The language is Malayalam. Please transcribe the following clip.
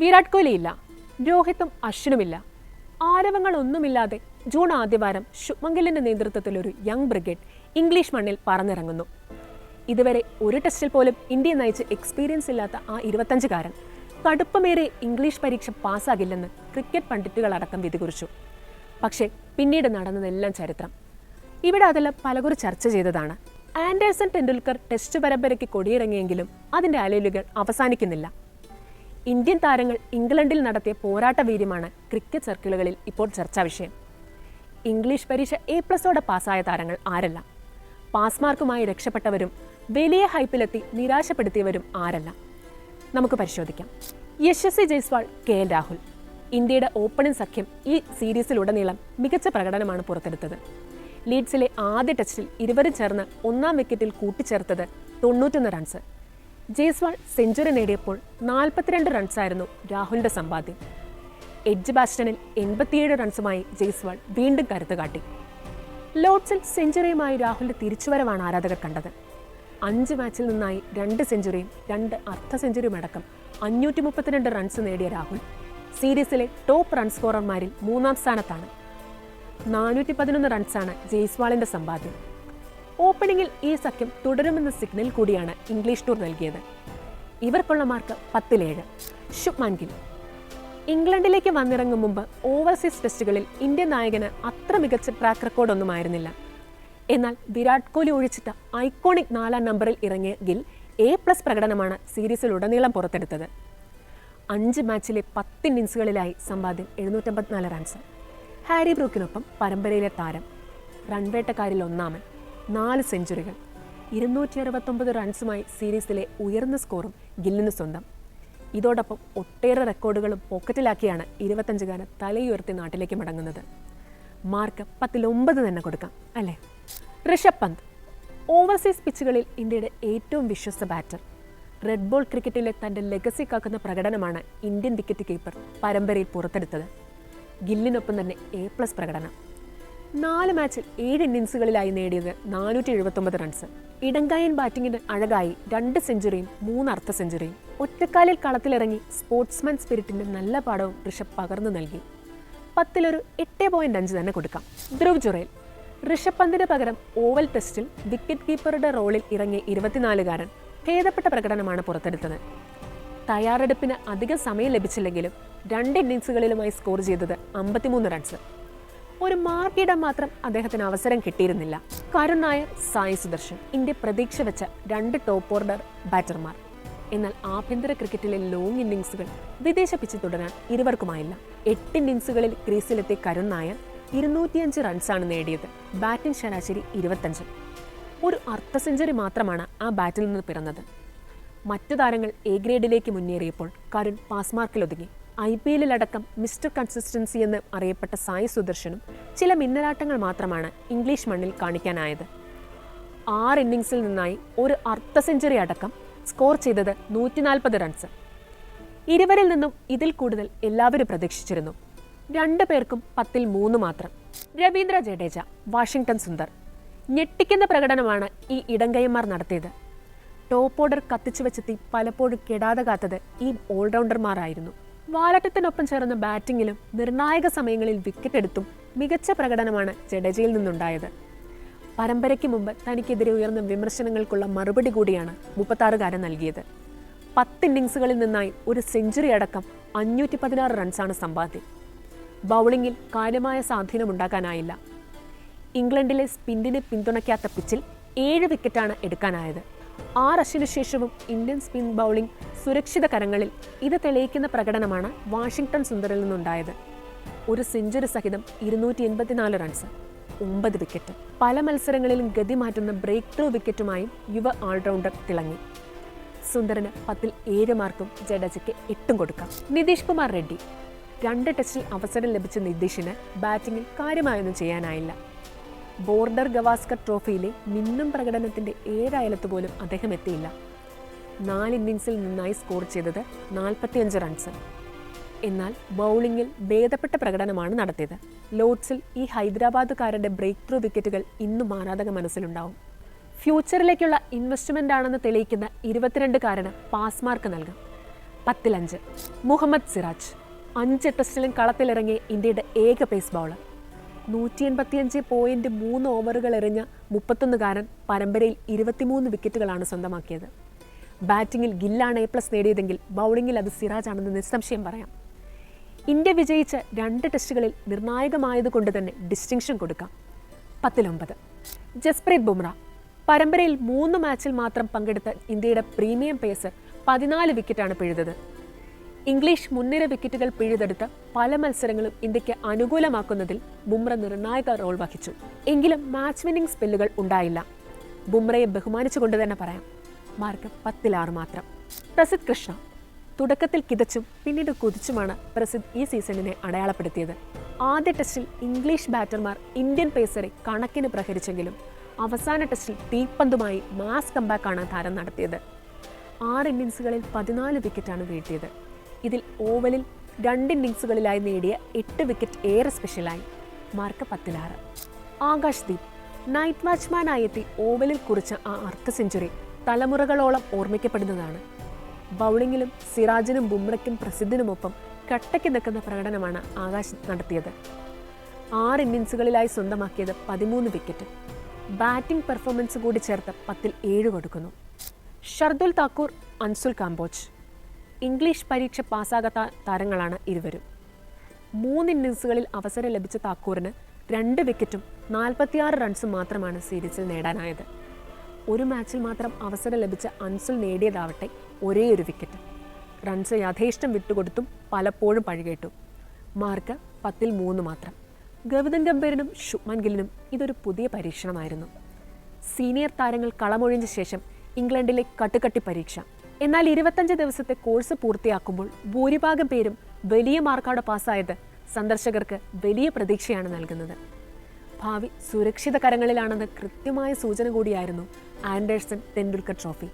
വിരാട് കോഹ്ലി ഇല്ല രോഹിത്തും അശ്വിനുമില്ല. ആരവങ്ങളൊന്നുമില്ലാതെ ജൂൺ ആദ്യവാരം ശുഭ്മങ്കിലിന്റെ നേതൃത്വത്തിൽ ഒരു യങ് ബ്രിഗേഡ് ഇംഗ്ലീഷ് മണ്ണിൽ പറന്നിറങ്ങുന്നു. ഇതുവരെ ഒരു ടെസ്റ്റിൽ പോലും ഇന്ത്യ നയിച്ച് എക്സ്പീരിയൻസ് ഇല്ലാത്ത ആ ഇരുപത്തഞ്ചുകാരൻ കടുപ്പമേറെ ഇംഗ്ലീഷ് പരീക്ഷ പാസ്സാകില്ലെന്ന് ക്രിക്കറ്റ് പണ്ഡിറ്റുകളടക്കം വിധി കുറിച്ചു പക്ഷേ പിന്നീട് നടന്നതെല്ലാം ചരിത്രം. ഇവിടെ അതെല്ലാം പലകുറി ചർച്ച ചെയ്തതാണ്. ആൻഡേഴ്സൺ ടെണ്ടുൽക്കർ ടെസ്റ്റ് പരമ്പരയ്ക്ക് കൊടിയിറങ്ങിയെങ്കിലും അതിന്റെ അലയിലുകൾ അവസാനിക്കുന്നില്ല. ഇന്ത്യൻ താരങ്ങൾ ഇംഗ്ലണ്ടിൽ നടത്തിയ പോരാട്ട വീര്യമാണ് ക്രിക്കറ്റ് സർക്കിളുകളിൽ ഇപ്പോൾ ചർച്ചാ വിഷയം. ഇംഗ്ലീഷ് പരീക്ഷ എ പ്ലസോടെ പാസ്സായ താരങ്ങൾ ആരല്ല? പാസ് മാർക്കുമായി രക്ഷപ്പെട്ടവരും വലിയ ഹൈപ്പിലെത്തി നിരാശപ്പെടുത്തിയവരും ആരല്ല? നമുക്ക് പരിശോധിക്കാം. Yashasvi Jaiswal K L Rahul. ഇന്ത്യയുടെ ഓപ്പണിംഗ് സഖ്യം ഈ സീരീസിലുടനീളം മികച്ച പ്രകടനമാണ് പുറത്തെടുത്തത്. ലീഡ്സിലെ ആദ്യ ടെസ്റ്റിൽ ഇരുവരും ചേർന്ന് ഒന്നാം വിക്കറ്റിൽ കൂട്ടിച്ചേർത്തത് തൊണ്ണൂറ്റൊന്ന് റൺസ് ജയ്സ്വാൾ സെഞ്ചുറി നേടിയപ്പോൾ നാൽപ്പത്തിരണ്ട് റൺസായിരുന്നു രാഹുലിന്റെ സമ്പാദ്യം. എഡ്ജ് ബാസ്റ്റണിൽ എൺപത്തിയേഴ് റൺസുമായി ജയ്സ്വാൾ വീണ്ടും കരുത്ത് കാട്ടി. ലോഡ്സിൽ സെഞ്ചുറിയുമായി രാഹുലിന്റെ തിരിച്ചുവരവാണ് ആരാധകർ കണ്ടത്. അഞ്ച് മാച്ചിൽ നിന്നായി രണ്ട് സെഞ്ചുറിയും രണ്ട് അർദ്ധ സെഞ്ചുറിയും അടക്കം അഞ്ഞൂറ്റി മുപ്പത്തിരണ്ട് റൺസ് നേടിയ രാഹുൽ സീരീസിലെ ടോപ്പ് റൺ സ്കോറർമാരിൽ മൂന്നാം സ്ഥാനത്താണ്. നാനൂറ്റി പതിനൊന്ന് റൺസാണ് ജയ്സ്വാളിന്റെ സമ്പാദ്യം. ഓപ്പണിംഗിൽ ഈ സഖ്യം തുടരുമെന്ന സിഗ്നൽ കൂടിയാണ് ഇംഗ്ലീഷ് ടൂർ നൽകിയത്. ഇവർക്കുള്ള മാർക്ക് പത്തിലേഴ്. ശുഭ്മാൻ ഗിൽ ഇംഗ്ലണ്ടിലേക്ക് വന്നിറങ്ങും മുമ്പ് ഓവർസീസ് ടെസ്റ്റുകളിൽ ഇന്ത്യൻ നായകന് അത്ര മികച്ച ട്രാക്ക് റെക്കോർഡൊന്നും ആയിരുന്നില്ല. എന്നാൽ വിരാട് കോഹ്ലി ഒഴിച്ചിട്ട ഐക്കോണിക് നാലാം നമ്പറിൽ ഇറങ്ങിയ ഗിൽ എ പ്ലസ് പ്രകടനമാണ് സീരീസിലുടനീളം പുറത്തെടുത്തത്. അഞ്ച് മാച്ചിലെ പത്ത് ഇന്നിങ്സുകളിലായി സമ്പാദ്യം എഴുന്നൂറ്റമ്പത്തിനാല് റൺസ് ഹാരി ബ്രൂക്കിനൊപ്പം പരമ്പരയിലെ താരം. റൺവേട്ടക്കാരിൽ ഒന്നാമൻ. നാല് സെഞ്ചുറികൾ ഇരുന്നൂറ്റി അറുപത്തൊമ്പത് റൺസുമായി സീരീസിലെ ഉയർന്ന സ്കോറും ഗില്ലിന് സ്വന്തം. ഇതോടൊപ്പം ഒട്ടേറെ റെക്കോർഡുകളും പോക്കറ്റിലാക്കിയാണ് ഇരുപത്തഞ്ചുകാരൻ തലയുയർത്തി നാട്ടിലേക്ക് മടങ്ങുന്നത്. മാർക്ക് പത്തിലൊമ്പത് തന്നെ കൊടുക്കാം അല്ലേ? ഋഷഭ് പന്ത് ഓവർസീസ് പിച്ചുകളിൽ ഇന്ത്യയുടെ ഏറ്റവും വിശ്വസ്ത ബാറ്റർ. റെഡ് ബോൾ ക്രിക്കറ്റിലെ തന്റെ ലെഗസി കാക്കുന്ന പ്രകടനമാണ് ഇന്ത്യൻ വിക്കറ്റ് കീപ്പർ പരമ്പരയിൽ പുറത്തെടുത്തത്. ഗില്ലിനൊപ്പം തന്നെ എ പ്ലസ് പ്രകടനം. നാല് മാച്ചിൽ ഏഴ് ഇന്നിങ്സുകളിലായി നേടിയത് നാനൂറ്റി എഴുപത്തൊമ്പത് റൺസ്. ഇടങ്കായൻ ബാറ്റിംഗിന് അഴകായി രണ്ട് സെഞ്ചുറിയും മൂന്ന് അർദ്ധ സെഞ്ചുറിയും. ഒറ്റക്കാലിൽ കളത്തിലിറങ്ങി സ്പോർട്സ്മാൻ സ്പിരിറ്റിന്റെ നല്ല പാഠവും ഋഷഭ് പകർന്നു നൽകി. പത്തിലൊരു എട്ട് പോയിന്റ് അഞ്ച് തന്നെ കൊടുക്കാം. ധ്രുവ് ജുറേൽ. ഋഷഭ് പന്തിന് പകരം ഓവൽ ടെസ്റ്റിൽ വിക്കറ്റ് കീപ്പറുടെ റോളിൽ ഇറങ്ങിയ ഇരുപത്തിനാലുകാരൻ ഭേദപ്പെട്ട പ്രകടനമാണ് പുറത്തെടുത്തത്. തയ്യാറെടുപ്പിന് അധികം സമയം ലഭിച്ചില്ലെങ്കിലും രണ്ട് ഇന്നിങ്സുകളിലുമായി സ്കോർ ചെയ്തത് അമ്പത്തിമൂന്ന് റൺസ്. ഒരു മാർക്കിടാൻ മാത്രം അദ്ദേഹത്തിന് അവസരം കിട്ടിയിരുന്നില്ല. കരുൺ നായർ സായി സുദർശൻ ഇന്ത്യ പ്രതീക്ഷ വെച്ച രണ്ട് ടോപ്പ് ഓർഡർ ബാറ്റർമാർ എന്നാൽ ആഭ്യന്തര ക്രിക്കറ്റിലെ ലോങ് ഇന്നിങ്സുകൾ വിദേശ പിച്ച് തുടരാൻ ഇരുവർക്കുമായില്ല. എട്ട് ഇന്നിങ്സുകളിൽ ക്രീസിലെത്തിയ കരുൺ നായർ ഇരുന്നൂറ്റിയഞ്ച് റൺസാണ് നേടിയത്. ബാറ്റിംഗ് ശരാശരി ഇരുപത്തഞ്ച് ഒരു അർദ്ധ സെഞ്ചുറി മാത്രമാണ് ആ ബാറ്റിൽ നിന്ന് പിറന്നത്. മറ്റു താരങ്ങൾ എ ഗ്രേഡിലേക്ക് മുന്നേറിയപ്പോൾ കരുൺ പാസ്മാർക്കിൽ ഒതുങ്ങി. ഐ പി എല്ലിലടക്കം മിസ്റ്റർ കൺസിസ്റ്റൻസി എന്ന് അറിയപ്പെട്ട സായി സുദർശനും ചില മിന്നലാട്ടങ്ങൾ മാത്രമാണ് ഇംഗ്ലീഷ് മണ്ണിൽ കാണിക്കാനായത്. ആറ് ഇന്നിങ്സിൽ നിന്നായി ഒരു അർദ്ധ സെഞ്ചുറി അടക്കം സ്കോർ ചെയ്തത് നൂറ്റി നാൽപ്പത് റൺസ്. ഇരുവരിൽ നിന്നും ഇതിൽ കൂടുതൽ എല്ലാവരും പ്രതീക്ഷിച്ചിരുന്നു. രണ്ടു പേർക്കും പത്തിൽ മൂന്ന് മാത്രം. രവീന്ദ്ര ജഡേജ വാഷിംഗ്ടൺ സുന്ദർ. ഞെട്ടിക്കുന്ന പ്രകടനമാണ് ഈ ഇടങ്കയ്യന്മാർ നടത്തിയത്. ടോപ്പ് ഓർഡർ കത്തിച്ചു വെച്ചെത്തി പലപ്പോഴും കെടാതെ കാത്തത് ഈ ഓൾറൗണ്ടർമാരായിരുന്നു. വാലറ്റത്തിനൊപ്പം ചേർന്ന ബാറ്റിങ്ങിലും നിർണായക സമയങ്ങളിൽ വിക്കറ്റ് എടുത്തും മികച്ച പ്രകടനമാണ് ജഡേജയിൽ നിന്നുണ്ടായത്. പരമ്പരയ്ക്ക് മുമ്പ് തനിക്കെതിരെ ഉയർന്ന വിമർശനങ്ങൾക്കുള്ള മറുപടി കൂടിയാണ് മുപ്പത്താറുകാരൻ നൽകിയത്. പത്ത് ഇന്നിങ്സുകളിൽ നിന്നായി ഒരു സെഞ്ചുറി അടക്കം അഞ്ഞൂറ്റി പതിനാറ് റൺസാണ് സമ്പാദ്യം. ബൗളിങ്ങിൽ കാര്യമായ സ്വാധീനമുണ്ടാക്കാനായില്ല ഇംഗ്ലണ്ടിലെ സ്പിന്നിനെ പിന്തുണയ്ക്കാത്ത പിച്ചിൽ ഏഴ് വിക്കറ്റാണ് എടുക്കാനായത്. അശ്വിന് ശേഷവും ഇന്ത്യൻ സ്പിൻ ബൗളിംഗ് സുരക്ഷിത കരങ്ങളിൽ ഇത് തെളിയിക്കുന്ന പ്രകടനമാണ് വാഷിംഗ്ടൺ സുന്ദറിൽ നിന്നുണ്ടായത്. ഒരു സെഞ്ചുറി സഹിതം ഇരുന്നൂറ്റി എൺപത്തിനാല് റൺസ് ഒമ്പത് വിക്കറ്റ് പല മത്സരങ്ങളിലും ഗതി മാറ്റുന്ന ബ്രേക്ക് ത്രൂ വിക്കറ്റുമായും യുവ ഓൾറൗണ്ടർ തിളങ്ങി. സുന്ദറിന് പത്തിൽ ഏഴ് മാർക്കും ജഡേജയ്ക്ക് എട്ടും കൊടുക്കാം. നിതീഷ് കുമാർ റെഡ്ഡി രണ്ട് ടെസ്റ്റിൽ അവസരം ലഭിച്ച നിതീഷിന് ബാറ്റിംഗിൽ കാര്യമായൊന്നും ചെയ്യാനായില്ല. ബോർഡർ ഗവാസ്കർ ട്രോഫിയിലെ മിന്നും പ്രകടനത്തിന്റെ ഏഴയലത്ത് പോലും അദ്ദേഹം എത്തിയില്ല. നാല് ഇന്നിങ്സിൽ നിന്നായി സ്കോർ ചെയ്തത് നാൽപ്പത്തിയഞ്ച് റൺസ്. എന്നാൽ ബൗളിംഗിൽ ഭേദപ്പെട്ട പ്രകടനമാണ് നടത്തിയത്. ലോഡ്സിൽ ഈ ഹൈദരാബാദുകാരുടെ ബ്രേക്ക് ത്രൂ വിക്കറ്റുകൾ ഇന്നും ആരാധക മനസ്സിലുണ്ടാവും. ഫ്യൂച്ചറിലേക്കുള്ള ഇൻവെസ്റ്റ്മെന്റ് ആണെന്ന് തെളിയിക്കുന്ന ഇരുപത്തിരണ്ടുകാരന് പാസ് മാർക്ക് നൽകാം. പത്തിലഞ്ച്. മുഹമ്മദ് സിറാജ്. അഞ്ച് ടെസ്റ്റിലും കളത്തിലിറങ്ങിയ ഇന്ത്യയുടെ ഏക പേസ് ബൗളർ നൂറ്റി എൺപത്തിയഞ്ച് പോയിന്റ് മൂന്ന് ഓവറുകൾ എറിഞ്ഞ മുപ്പത്തൊന്നുകാരൻ പരമ്പരയിൽ ഇരുപത്തിമൂന്ന് വിക്കറ്റുകളാണ് സ്വന്തമാക്കിയത്. ബാറ്റിംഗിൽ ഗില്ലാണ് എ പ്ലസ് നേടിയതെങ്കിൽ ബൗളിംഗിൽ അത് സിറാജാണെന്ന് നിസ്സംശയം പറയാം. ഇന്ത്യ വിജയിച്ച രണ്ട് ടെസ്റ്റുകളിൽ നിർണായകമായതുകൊണ്ട് തന്നെ ഡിസ്റ്റിങ്ഷൻ കൊടുക്കാം. പത്തിലൊമ്പത്. ജസ്പ്രീത് ബുംറ. പരമ്പരയിൽ മൂന്ന് മാച്ചിൽ മാത്രം പങ്കെടുത്ത ഇന്ത്യയുടെ പ്രീമിയം പേസർ പതിനാല് വിക്കറ്റാണ് പിഴുതത്. ഇംഗ്ലീഷ് മുൻനിര വിക്കറ്റുകൾ പിഴുതെടുത്ത് പല മത്സരങ്ങളും ഇന്ത്യയ്ക്ക് അനുകൂലമാക്കുന്നതിൽ ബുംറ നിർണായക റോൾ വഹിച്ചു. എങ്കിലും മാച്ച് വിന്നിംഗ് സ്പെല്ലുകൾ ഉണ്ടായില്ല. ബുംറയെ ബഹുമാനിച്ചുകൊണ്ട് തന്നെ പറയാം മാർക്ക് പത്തിലാറ് മാത്രം. പ്രസിദ് കൃഷ്ണ തുടക്കത്തിൽ കിതച്ചും പിന്നീട് കുതിച്ചുമാണ് പ്രസിദ് ഈ സീസണിനെ അടയാളപ്പെടുത്തിയത്. ആദ്യ ടെസ്റ്റിൽ ഇംഗ്ലീഷ് ബാറ്റർമാർ ഇന്ത്യൻ പേസറെ കണക്കിന് പ്രഹരിച്ചെങ്കിലും അവസാന ടെസ്റ്റിൽ തീപ്പന്തുമായി മാസ് കമ്പാക്കാണ് താരം നടത്തിയത്. ആറ് ഇന്നിങ്സുകളിൽ പതിനാല് വിക്കറ്റാണ് വീഴ്ത്തിയത്. ഇതിൽ ഓവലിൽ രണ്ട് ഇന്നിങ്സുകളിലായി നേടിയ എട്ട് വിക്കറ്റ് ഏറെ സ്പെഷ്യലായി മാർക്ക് പത്തിലാറ് ആകാശ് ദീപ് നൈറ്റ് വാച്ച്മാനായി എത്തി ഓവലിൽ കുറിച്ച ആ അർദ്ധ സെഞ്ചുറി തലമുറകളോളം ഓർമ്മിക്കപ്പെടുന്നതാണ്. ബൗളിങ്ങിലും സിറാജിനും ബുംറയ്ക്കും പ്രസിദ്ധിനുമൊപ്പം കട്ടയ്ക്ക് നിൽക്കുന്ന പ്രകടനമാണ് ആകാശ് നടത്തിയത്. ആറ് ഇന്നിങ്സുകളിലായി സ്വന്തമാക്കിയത് പതിമൂന്ന് വിക്കറ്റ് ബാറ്റിംഗ് പെർഫോമൻസ് കൂടി ചേർത്ത് പത്തിൽ ഏഴ് കൊടുക്കുന്നു. ഷർദുൽ താക്കൂർ അൻസുൽ കാംബോജ്. ഇംഗ്ലീഷ് പരീക്ഷ പാസ്സാകാത്ത താരങ്ങളാണ് ഇരുവരും. മൂന്ന് ഇന്നിങ്സുകളിൽ അവസരം ലഭിച്ച താക്കൂറിന് രണ്ട് വിക്കറ്റും നാൽപ്പത്തിയാറ് റൺസും മാത്രമാണ് സീരീസിൽ നേടാനായത്. ഒരു മാച്ചിൽ മാത്രം അവസരം ലഭിച്ച അൻസുൽ നേടിയതാവട്ടെ ഒരേ ഒരു വിക്കറ്റ്. റൺസ് യഥേഷ്ടം വിട്ടുകൊടുത്തും പലപ്പോഴും പഴികേട്ടു മാർക്ക് പത്തിൽ മൂന്ന് മാത്രം. ഗവിതൻ ഗംഭീരനും ശുഭൻ ഗില്ലിനും ഇതൊരു പുതിയ പരീക്ഷണമായിരുന്നു. സീനിയർ താരങ്ങൾ കളമൊഴിഞ്ഞ ശേഷം ഇംഗ്ലണ്ടിലെ കട്ടുകട്ടി പരീക്ഷ. എന്നാൽ ഇരുപത്തഞ്ച് ദിവസത്തെ കോഴ്സ് പൂർത്തിയാക്കുമ്പോൾ ഭൂരിഭാഗം പേരും വലിയ മാർക്കോടെ പാസ്സായത് സന്ദർശകർക്ക് വലിയ പ്രതീക്ഷയാണ് നൽകുന്നത്. ഭാവി സുരക്ഷിത കരങ്ങളിലാണെന്ന് കൃത്യമായ സൂചന കൂടിയായിരുന്നു ആൻഡേഴ്സൺ തെണ്ടുൽക്കർ ട്രോഫി.